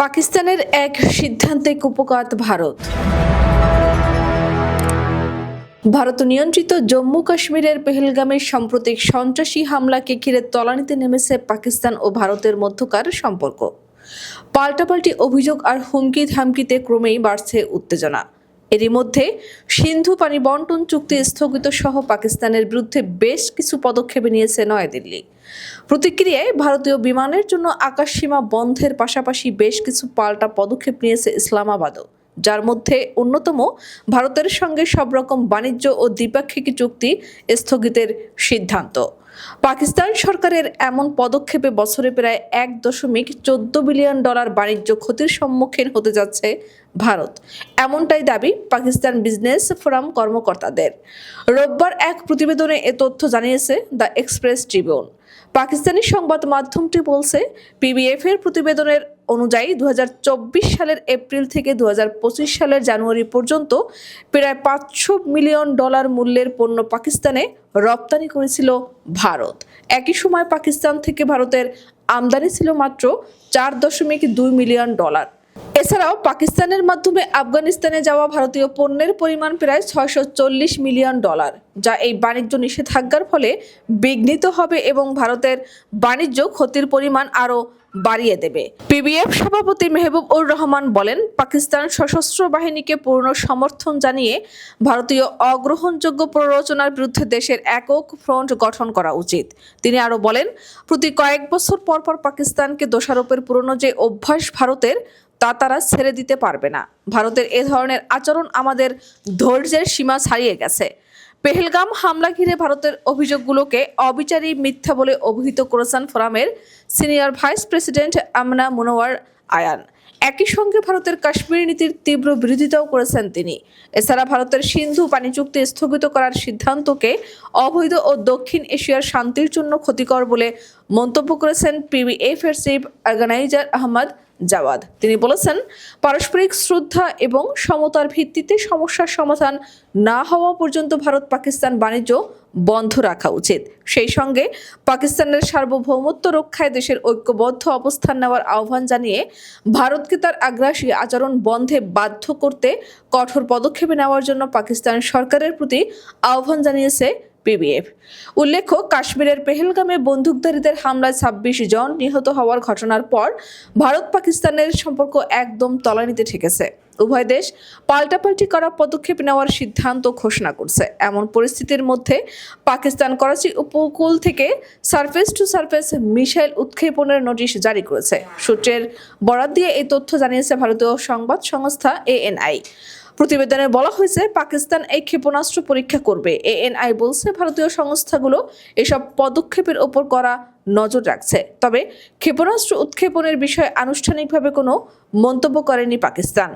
পাকিস্তানের এক সিদ্ধান্তে কুপকাত ভারত। ভারত নিয়ন্ত্রিত জম্মু কাশ্মীরের পেহেলগামের সাম্প্রতিক সন্ত্রাসী হামলাকে ঘিরে তলানিতে নেমেছে পাকিস্তান ও ভারতের মধ্যকার সম্পর্ক। পাল্টাপাল্টি অভিযোগ আর হুমকি ধামকিতে ক্রমেই বাড়ছে উত্তেজনা। এরই মধ্যে সিন্ধু পানি বন্টন চুক্তি স্থগিত সহ পাকিস্তানের বিরুদ্ধে বেশ কিছু পদক্ষেপ নিয়েছে নয়াদিল্লি। প্রতিক্রিয়ায় ভারতীয় বিমানের জন্য আকাশসীমা বন্ধের পাশাপাশি বেশ কিছু পাল্টা পদক্ষেপ নিয়েছে ইসলামাবাদও, যার মধ্যে অন্যতম ভারতের সঙ্গে সব রকম বাণিজ্য ও দ্বিপাক্ষিক চুক্তি স্থগিতের সিদ্ধান্ত। পাকিস্তান সরকারের এমন পদক্ষেপে বছরে প্রায় এক দশমিক চোদ্দ বিলিয়ন ডলার বাণিজ্য ক্ষতির সম্মুখীন হতে যাচ্ছে ভারত। এমনটাই দাবি পাকিস্তান বিজনেস ফোরাম কর্মকর্তাদের। রোববার এক প্রতিবেদনে এ তথ্য জানিয়েছে দ্য এক্সপ্রেস ট্রিবিউন। পাকিস্তানি সংবাদ মাধ্যমটি বলছে পিবিএফ এর প্রতিবেদনের অনুযায়ী দু হাজার চব্বিশ সালের এপ্রিল থেকে দু হাজার পঁচিশ সালের জানুয়ারি পর্যন্ত প্রায় পাঁচশো মিলিয়ন ডলার মূল্যের পণ্য পাকিস্তানে রপ্তানি করেছিল ভারত। একই সময় পাকিস্তান থেকে ভারতের আমদানি ছিল মাত্র চার দশমিক দুই মিলিয়ন ডলার। এছাড়াও পাকিস্তানের মাধ্যমে আফগানিস্তানে যাওয়া ভারতীয় পণ্যের পরিমাণ প্রায় ছয়শো চল্লিশ মিলিয়ন ডলার, যা এই বাণিজ্য নিষেধাজ্ঞার ফলে বিঘ্নিত হবে এবং ভারতের বাণিজ্য ক্ষতির পরিমাণ আরও বাড়িয়ে দেবে। পিবিএফ সভাপতি মেহবুব উর রহমান বলেন, পাকিস্তান সশস্ত্র বাহিনীকে পূর্ণ সমর্থন জানিয়ে ভারতীয় অগ্রহণযোগ্য প্ররোচনার বিরুদ্ধে দেশের একক ফ্রন্ট গঠন করা উচিত। তিনি আরও বলেন, প্রতি কয়েক বছর পর পর পাকিস্তানকে দোষারোপের পুরনো যে অভ্যাস ভারতের, তা তারা ছেড়ে দিতে পারবে না। ভারতের এ ধরনের আচরণ আমাদের ধৈর্যের সীমা ছাড়িয়ে গেছে। পেহেলগাম হামলা ঘিরে ভারতের অভিযোগগুলোকে অবিচারী মিথ্যা বলে অভিহিত করেছেন ফোরামের senior vice president Amna Munawar Ayan. একই সঙ্গে ভারতের কাশ্মীর নীতির তীব্র বিরোধিতাও করেছেন তিনি। এছাড়া ভারতের সিন্ধু পানি চুক্তি স্থগিত করার সিদ্ধান্তকে অবৈধ ও দক্ষিণ এশিয়ার শান্তির জন্য ক্ষতিকর বলে মন্তব্য করেছেন পিবিএফ এর চিফ অর্গানাইজার আহমদ জাওয়াদ। তিনি বলেছেন, পারস্পরিক শ্রদ্ধা এবং সমতার ভিত্তিতে সমস্যার সমাধান না হওয়া পর্যন্ত ভারত পাকিস্তান বাণিজ্য বন্ধ রাখা উচিত। সেই সঙ্গে পাকিস্তানের সার্বভৌমত্ব রক্ষায় দেশের ঐক্যবদ্ধ অবস্থান নেওয়ার আহ্বান জানিয়ে ভারতকে তার আগ্রাসী আচরণ বন্ধে বাধ্য করতে কঠোর পদক্ষেপ নেওয়ার জন্য পাকিস্তান সরকারের প্রতি আহ্বান জানিয়েছে পিবিএফ। উল্লেখ্য, কাশ্মীরের পেহেলগামে বন্দুকধারীদের হামলায় ছাব্বিশ জন নিহত হওয়ার ঘটনার পর ভারত পাকিস্তানের সম্পর্ক একদম তলানিতে ঠেকেছে। উভয় দেশ পাল্টাপাল্টি করা পদক্ষেপ নেওয়ার সিদ্ধান্ত ঘোষণা করছে। এমন পরিস্থিতির মধ্যে পাকিস্তান করাচি উপকূল থেকে সারফেস টু সারফেস মিসাইল উৎক্ষেপণের নোটিশ জারি করেছে। সূত্রের বরাত দিয়ে এই তথ্য জানিয়েছে ভারতীয় সংবাদ সংস্থা এএনআই। প্রতিবেদনে বলা হয়েছে, পাকিস্তান এই ক্ষেপণাস্ত্র পরীক্ষা করবে। এএনআই বলছে, ভারতীয় সংস্থাগুলো এসব পদক্ষেপের ওপর করা নজর রাখছে। তবে ক্ষেপণাস্ত্র উৎক্ষেপণের বিষয়ে আনুষ্ঠানিকভাবে কোনো মন্তব্য করেনি পাকিস্তান।